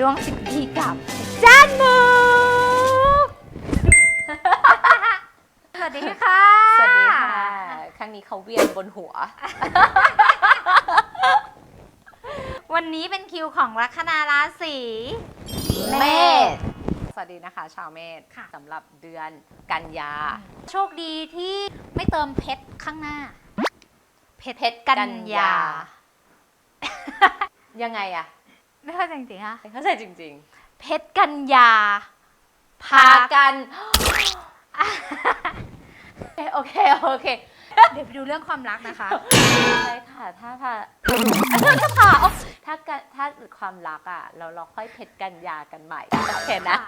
ดวงสิบดีกับจานมุกสวัสดีค่ะ สวัสดีค่ะ ครั้งนี้เขาเวียนบนหัว วันนี้เป็นคิวของลัคนาราศีเมษสวัสดีนะคะ ชาวเมษค่ะสำหรับเดือนกันยา โชคดีที่ไม่เติมเพชรข้างหน้า เพชรเพชรกักันนยายา ยังไงอะ ไม่เข้าใจจริงๆค่ะไม่เข้าใจจริง เพชรกันยาๆพาพากัน โอเค โอเค เดี๋ยวไปดูเรื่องความรักนะคะ ใช่ค่ะ ถ้าพาถ้าพาถ้ากันถ้าความรักอะเราเราค่อยเพชรกันยากันใหม่ โอเคนะ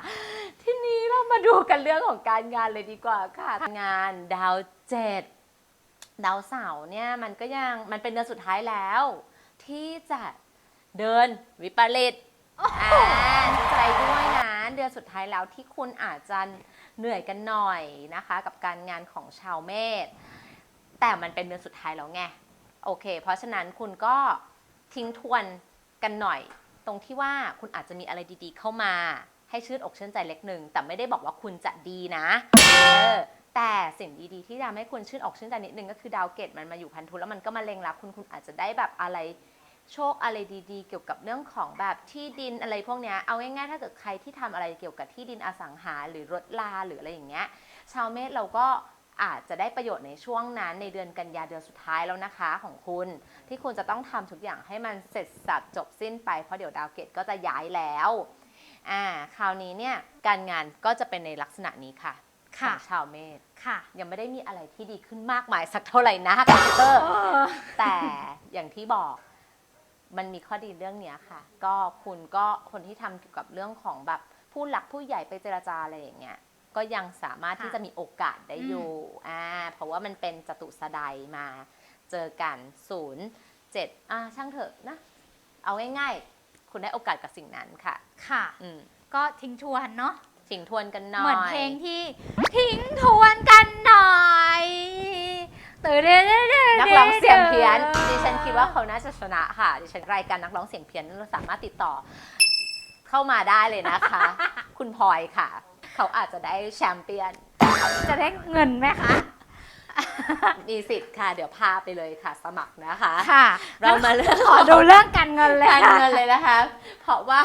ทีนี้เรามาดูกันเรื่องของการงานเลยดีกว่าค่ะ งานดาวเจ็ดดาวเสาร์เนี่ยมันก็ยังมันเป็นเดือนสุดท้ายแล้ว ที่จะ เดินวิปริตอ่าดีใจด้วยนะ เดือนสุดท้ายแล้วที่คุณอาจจะเหนื่อยกันหน่อยนะคะ กับการงานของชาวเมษแต่มันเป็นเดือนสุดท้ายแล้วไงโอเค เพราะฉะนั้นคุณก็ทิ้งทวนกันหน่อย ตรงที่ว่าคุณอาจจะมีอะไรดีๆ เข้ามา ให้ชื่นอกชื่นใจเล็กหนึ่งแต่ไม่ได้บอกว่าคุณจะดีนะเออแต่สิ่งดีๆที่ทำให้คุณชื่นอกชื่นใจนิดนึงก็คือดาวเกตมันมาอยู่พันธุแล้วมันก็มาเล็งรับคุณคุณอาจจะได้แบบอะไร โชคอะไรดีๆ เกี่ยวกับเรื่องของแบบที่ดินอะไรพวกเนี้ย เอาง่ายๆ ถ้าเกิดใครที่ทำอะไรเกี่ยวกับที่ดินอสังหาหรือรถลาหรืออะไรอย่างเงี้ย ชาวเมษเราก็อาจจะได้ประโยชน์ในช่วงนั้นในเดือนกันยาเดือนสุดท้ายแล้วนะคะของคุณ ที่คุณจะต้องทำทุกอย่างให้มันเสร็จสับจบสิ้นไปเพราะเดี๋ยวดาวเกตก็จะย้ายแล้วอ่าคราวนี้เนี่ยการงานก็จะเป็นในลักษณะนี้ค่ะขค่ะองชาวเมษค่ะ ยังไม่ได้มีอะไรที่ดีขึ้นมากมายสักเท่าไหร่นะคอมพิวเตอร์แต่อย่างที่บอก มันมีข้อดีเรื่องเนี้ยค่ะ ก็คุณก็คนที่ทำเกี่ยวกับเรื่องของแบบผู้หลักผู้ใหญ่ไปเจรจาอะไรอย่างเงี้ย ก็ยังสามารถที่ค่ะจะมีโอกาสได้อยู่อ่าเพราะว่ามันเป็นจตุสดายมา เจอกันศูนย์เจ็ดอ่าช่างเถอะนะ เอาง่ายๆ คุณได้โอกาสกับสิ่งนั้นค่ะ ค่ะ อืมก็ทิ้งทวนเนาะถิงทวนกันหน่อย เหมือนเพลงที่ทิ้งทวนกันหน่อย ตื่นเด้อนักร้องเสียงเพี้ยน ดิฉันคิดว่าเขาน่าจะชนะค่ะ ดิฉันรายการนักร้องเสียงเพี้ยนเราสามารถติดต่อ เข้ามาได้เลยนะคะ คุณพลอยค่ะ เขาอาจจะได้แชมเปี้ยน จะได้เงินไหมคะ มีสิทธิ์ค่ะ เดี๋ยวพาไปเลยค่ะ สมัครนะคะ ค่ะ เรามาเรื่องขอดูเรื่องการเงินเลยการค่ะเงินเลยนะคะ เพราะว่า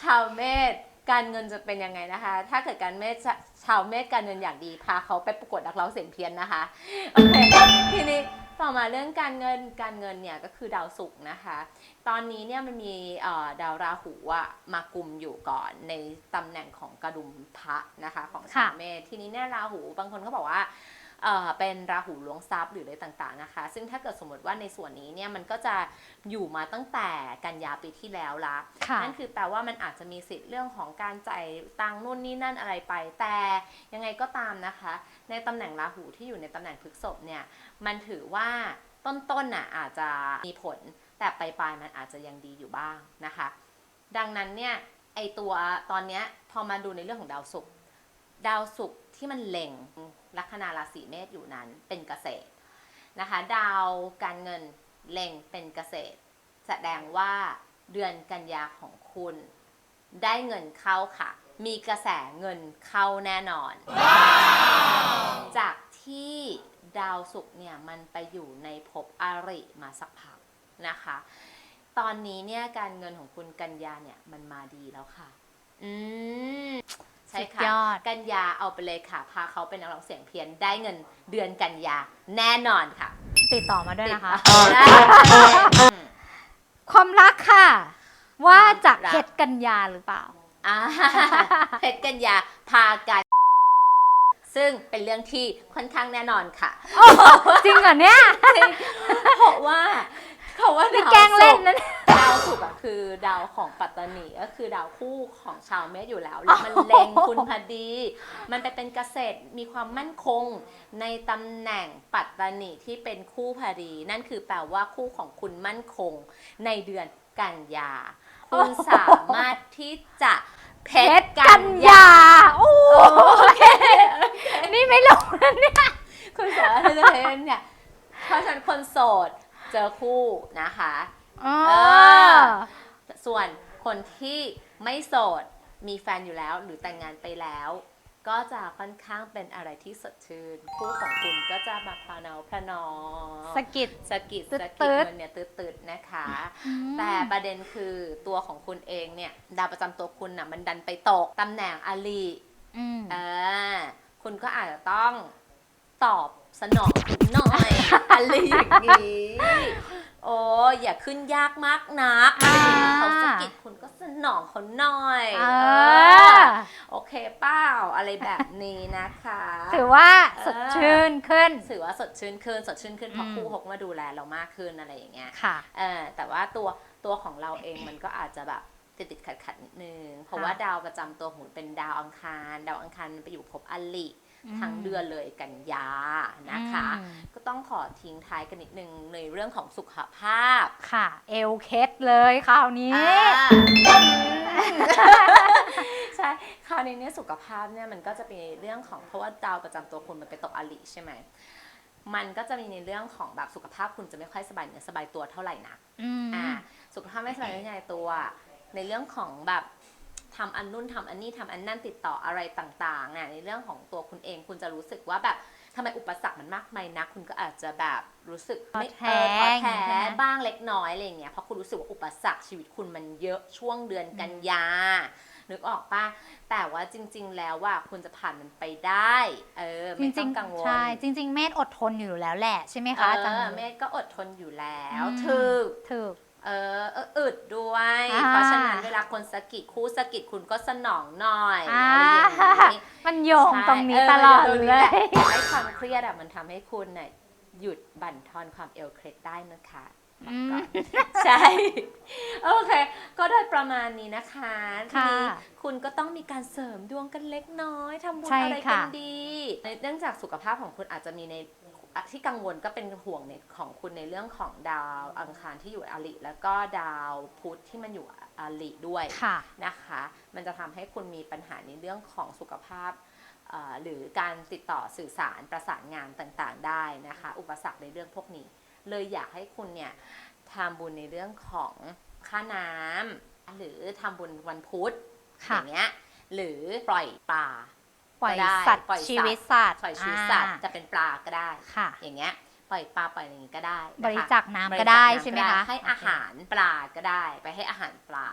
ชาวเมษการเงินจะเป็นยังไงนะคะ ถ้าเกิดการเมษ ชาวเมษการเงินอย่างดีพาเขาไปประกวดนักร้องเสียงเพี้ยนนะคะโอเคทีนี้ต่อมาเรื่องการเงินการเงินเนี่ยก็คือดาวศุกร์นะคะ ตอนนี้เนี่ยมันมีดาวราหูอะมากุมอยู่ก่อนในตำแหน่งของกระดุมพระนะคะ ของชาวเมษทีนี้เนี่ยราหูบางคนก็บอกว่า เป็นราหูล้วงทรัพย์หรืออะไรต่างๆนะคะ ซึ่งถ้าเกิดสมมติว่าในส่วนนี้เนี่ยมันก็จะอยู่มาตั้งแต่กันยาปีที่แล้วละะนั่นคือแปลว่ามันอาจจะมีสิทธิ์เรื่องของการจ่ายตังนู่นนี่นั่นอะไรไป แต่ยังไงก็ตามนะคะ ในตำแหน่งราหูที่อยู่ในตำแหน่งพฤกษภเนี่ยมันถือว่าต้นๆน่ะอาจจะมีผลแต่ปลายๆมันอาจจะยังดีอยู่บ้างนะคะ ดังนั้นเนี่ยไอตัวตอนเนี้ยพอมาดูในเรื่องของดาวศุกร์ ดาวศุกร์ที่มันเล็งลัคนาราศีเมษอยู่นั้นเป็นเกษตรนะคะ ดาวการเงินเล็งเป็นเกษตร แสดงว่าเดือนกันยาของคุณ ได้เงินเข้าค่ะ มีกระแสเงินเข้าแน่นอน จากที่ดาวศุกร์เนี่ยมันไปอยู่ในภพอาริมาสักพักนะคะ ตอนนี้เนี่ยการเงินของคุณกันยาเนี่ยมันมาดีแล้วค่ะ อืม ใช่สุดค่ะยอดกันยาเอาไปเลยค่ะ พาเขาเป็นนักร้องเสียงเพี้ยนได้เงินเดือนกันยาแน่นอนค่ะติดต่อมาด้วยนะคะ ติดต่อได้อืม ความรักค่ะ ว่าจะความรัก เพชรกันยาหรือเปล่า อ่าเพชรกัญญาพากัน ซึ่งเป็นเรื่องที่ค่อนข้างแน่นอนค่ะ จริงเหรอเนี่ย เพราะว่า เขาว่านี่ดาวแกล้งเล่นศุกร์นะเนี่ย ดาวศุกร์อะคือดาวของปัตตานีก็คือดาวคู่ของชาวเมษอยู่แล้วแล้วมันเล็งคุณพอดี มันไปเป็นเกษตรมีความมั่นคง ในตำแหน่งปัตตานีที่เป็นคู่พอดี นั่นคือแปลว่าคู่ของคุณมั่นคง ในเดือนกันยา คุณสามารถที่จะเพเพชชรรกักันนยายา โอ้เคนี่ไม่ลงนะเนี่ย คุณสามารถที่จะเพชรเนี่ยเพราะฉะนั้นคนโสด เจอคู่นะคะอ๋อเออส่วนคนที่ไม่โสดมีแฟนอยู่แล้วหรือแต่งงานไปแล้ว ก็จะค่อนข้างเป็นอะไรที่สดชื่น คู่ของคุณก็จะมาพลาเนาพลานอสะกิด สะกิดตืดสะตืกิดดมันเนี่ยตืดๆนะคะอืมแต่ประเด็นคือตัวของคุณเองเนี่ย ดาวประจำตัวคุณน่ะมันดันไปตกตำแหน่งอลีอืม เออคุณก็อาจจะต้องตอบสนองคุณหน่อย อะไรอย่างนี้ โอ้อย่าขึ้นยากมากนักอ่าเขาสะกิดคุณก็สนองเขาหน่อยเอเอออโอเคเป้าอะไรแบบนี้นะคะ ถือว่าเออสดชื่นขึ้น ถือว่าสดชื่นขึ้น สดชื่นขึ้นเพราะอืมคู่เขาก็มาดูแลเรามากขึ้นอะไรอย่างเงี้ยค่ะเออแต่ว่าตัวตัวของเราเองมันก็อาจจะแบบติดติดขัดขัดๆนิดนึง เพราะค่ะว่าดาวประจำตัวของเป็นดาวอังคาร ดาวอังคารมันไปอยู่ภพอลิ ทั้งเดือนเลยกันยานะคะอืมก็ต้องขอทิ้งท้ายกันนิดนึงในเรื่องของสุขภาพค่ะ เอลเคสเลยคราวนี้อ่าใช่คราวนี้เนี่ยสุขภาพเนี่ยมันก็จะเป็นเรื่องของเพราะว่าดาวประจำตัวคุณมันไปตกอลิใช่ไหมมันก็จะมีในเรื่องของแบบสุขภาพคุณจะไม่ค่อยสบายเนื้อสบายตัวเท่าไหร่นักอืมอ่าสุขภาพไม่สบายในตัว ในเรื่องของแบบ ทำอันนู่นทำอันนี้ทำอันนั่นติดต่ออะไรต่างๆเนี่ยในเรื่องของตัวคุณเองคุณจะรู้สึกว่าแบบทำไมอุปสรรคมันมากมายนักคุณก็อาจจะแบบรู้สึกไม่ท้อเออท้อแท้แท้ใช่ไหมบ้างเล็กน้อยอะไรอย่างเงี้ยเพราะคุณรู้สึกว่าอุปสรรคชีวิตคุณมันเยอะช่วงเดือนกันยานึกออกปะแต่ว่าจริง ๆ แล้วว่าคุณจะผ่านมันไปได้ เออจไม่ริต้องงกังวลๆใช่จริง ๆ เมธอดทนอยู่แล้วแหละใช่ไหมคะอาจารเออย์เมธก็อดทนอยู่แล้วอืมถึกถูก เออเอออึดด้วย อ่า เพราะฉะนั้นเวลาคนสะกิดคู่สะกิดคุณก็สนองหน่อยอ่าอะไรอย่างนี้มันโยงใช่ตรงนี้เตลอดมันโงเลนี่แหยแต่ไอ้ความเครียดอะมันทำให้คุณเนี่ยหยุดบั่นทอนความเอลเครดได้นะคะ อืม ใช่ โอเค ก็โดยประมาณนี้นะคะทีค่ะนี้คุณก็ต้องมีการเสริมดวงกันเล็กน้อยทำบุญใช่อะไรกัค่ะนดีในเนื่องจากสุขภาพของคุณอาจจะมีใน ที่กังวลก็เป็นห่วงในของคุณในเรื่องของดาวอังคารที่อยู่อลิแล้วก็ดาวพุธที่มันอยู่อลิด้วยค่ะนะคะ มันจะทำให้คุณมีปัญหาในเรื่องของสุขภาพเอ่อหรือการติดต่อสื่อสารประสานงานต่างๆ ได้นะคะ อุปสรรคในเรื่องพวกนี้ เลยอยากให้คุณเนี่ยทำบุญในเรื่องของค่าน้ำหรือทำบุญวันพุธอค่ะย่างเงี้ยหรือปล่อยปลา ปล่อยก็ได้สัตว์ปล่อยสัตว์ชีวิตสัตว์ปล่อยชีวิตสัตว์อ่า จะเป็นปลาก็ได้ ค่ะ อย่างเงี้ยปล่อยปลาปล่อยอะไรอย่างงี้ก็ได้นะคะบริจาคน้ำบริก็จาได้น้ำใช่ไหมก็ด้คะให้อาหารปลาก็ได้ ไปให้อาหารปลา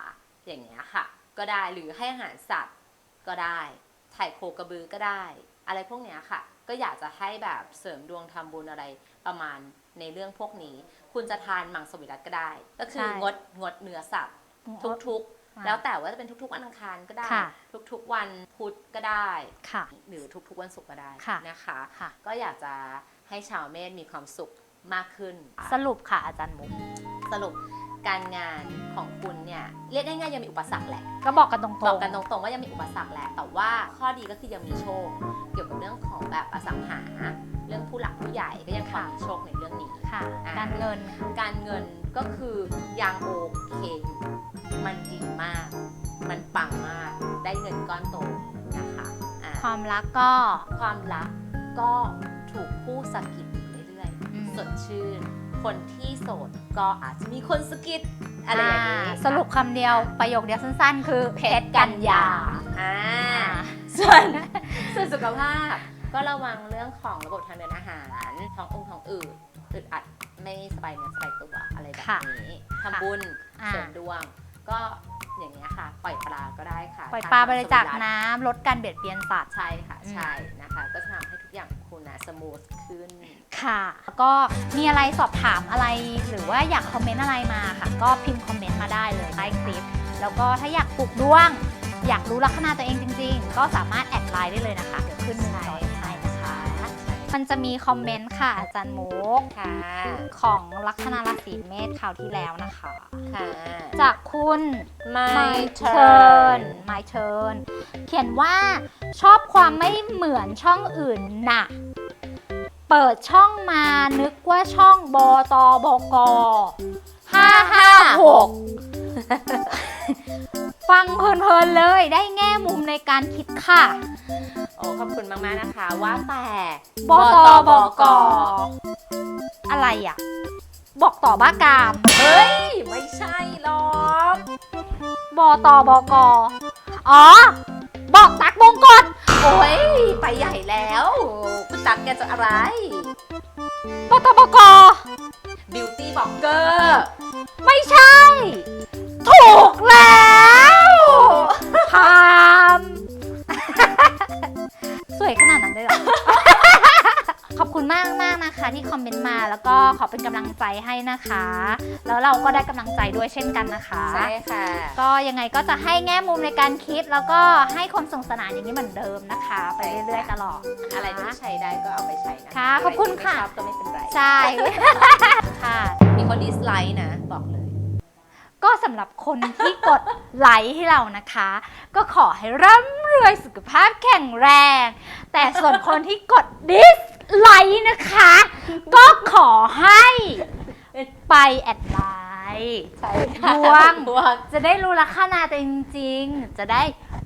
อย่างเงี้ยค่ะ ก็ได้หรือให้อาหารสัตว์ก็ได้ถ่ายโคกระบือก็ได้ อะไรพวกเนี้ยค่ะ ก็อยากจะให้แบบเสริมดวงทำบุญอะไรประมาณในเรื่องพวกนี้ คุณจะทานมังสวิรัตก็ได้ ก็คือใช่ งดงดเนื้อสัตว์ ทุกๆ แล้วแต่ว่าจะเป็นทุกๆวันอังคารก็ได้ค่ะทุกๆวันพุธก็ได้ค่ะหรือทุกๆวันศุกร์ก็ได้ค่ะนะคะค่ะก็อยากจะให้ชาวเมษมีความสุขมากขึ้น สรุปค่ะอาจารย์มุกสรุปการงานของคุณเนี่ยเรียกได้ง่ายๆยังมีอุปสรรคแหละ ก็บอกกันตรงๆบอกกันตรงๆว่ายังมีอุปสรรคแหละ แต่ว่าข้อดีก็คือยังมีโชค เกี่ยวกับเรื่องของแบบอสังหา เรื่องผู้หลักผู้ใหญ่ก็ยังพอมีโชคในเรื่องนี้ค่ะอ่าการเงิน การเงินก็คือยังโอเคอยู่ มันดีมาก มันปังมาก ได้เงินก้อนโตนะคะอ่าความรักก็ ความรักก็ถูกผู้สะกิดอยู่เรื่อยอืม ๆ สดชื่น คนที่โสดก็อาจจะมีคนสะกิดอะไรอย่างนี้อ่าสรุปคำเดียวประโยคเดียวสั้นๆ คือเพชรกันยาอ่าอ่าส่วนส่วนสุขภาพก็ระวังเรื่องของระบบทางเดินอาหาร ท้ององค์ท้องอืดอึดอัดไม่สบายเนื้อสบายตัวอะไรแบบค่ะนี้ทำบุญอ่าเสริมดวง ก็อย่างนี้ยค่ะ ปล่อยปลาก็ได้ค่ะปล่อยปลาทนบริจาคมังสวิรัติน้ำลดการเบียดเบียนสัตว์ ใช่ค่ะอืมใช่นะคะ ก็จะทำให้ทุกอย่างของคุณนะสมูทขึ้น ค่ะแล้วก็มีอะไรสอบถามอะไรหรือว่าอยากคอมเมนต์อะไรมาค่ะ ก็พิมพ์คอมเมนต์มาได้เลยใต้คลิป แล้วก็ถ้าอยากปลูกดวง อยากรู้ลัคนาตัวเองจริง ๆ ก็สามารถแอดไลน์ได้เลยนะคะ เดี๋ยวขึ้นมุมจอนี้ให้นะคะ มันจะมีคอมเมนต์ค่ะอาจารย์มุกค่ะ ของลัคนาราศีเมษคราวที่แล้วนะคะ ค่ะ จากคุณ My My turn turn My turn เขียนว่าชอบความไม่เหมือนช่องอื่นน่ะ เปิดช่องมานึกว่าช่องบตบกห้าห้าหกฟังเพลินๆเลยได้แง่มุมในการคิดค่ะ โอ้ขอบคุณมากๆนะคะ ว่าแต่บตบก อะไรอะ บอกต่อบ้ากาม เฮ้ย ไม่ใช่หรอกมบตบก อ๋อ บอกตักบงกฎโอ้ย ไปใหญ่แล้วคุณตั๊กแกจะอะไร บตบก beauty blogger ไม่ใช่ ถูกแล้ว นะคะที่คอมเมนต์มาแล้วก็ขอเป็นกำลังใจให้นะคะ แล้วเราก็ได้กำลังใจด้วยเช่นกันนะคะใช่ค่ะ ก็ยังไงก็จะให้แง่มุมในการคิดแล้วก็ให้ความสนุกสนานอย่างนี้เหมือนเดิมนะคะ ไปเรื่อยๆตลอดอะไรที่ใช้ได้ก็เอาไปใช้นะค่ะขอบคุณค่ะไรที่ไม่ชอบก็ไม่เป็นไร ใช่ ค่ะ มีคนดิสไลค์นะบอกเลย ก็สำหรับคนที่กดไลค์ให้เรานะคะ ก็ขอให้ร่ำรวยสุขภาพแข็งแรง แต่ส่วนคนที่กดดิส ไลค์นะคะ ก็ขอให้ไปแอดไลน์ใช่ดวงดวงจะได้รู้ลัคนาตัวเองจริงๆ จะได้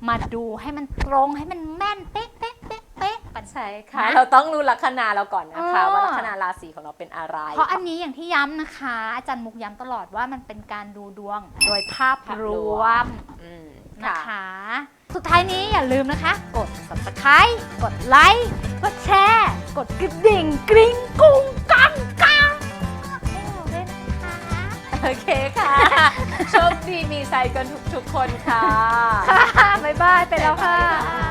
มาดูให้มันตรงให้มันแม่นเป๊ะเป๊ะเป๊ะเป๊ะปัน ใช่ค่ะ นะเราต้องรู้ลัคนาเราก่อนนะคะอ๋อว่าลัคนาราศีของเราเป็นอะไร เพราะอันนี้อย่างที่ย้ำนะคะ อาจารย์มุกย้ำตลอดว่ามันเป็นการดูดวงโดยภาพภาพรรววม อืมนะค่ะ คะ สุดท้ายนี้อย่าลืมนะคะ กด subscribe กดไลค์ กดแชร์ กดกระดิ่งกริ๊งกุ้งกังกังให้าด้วยนะคะโอเคค่ะ โชคดีมีใจกันทุกๆคนค่ะ ค่ะบ๊ายบายไปแล้วค่ะ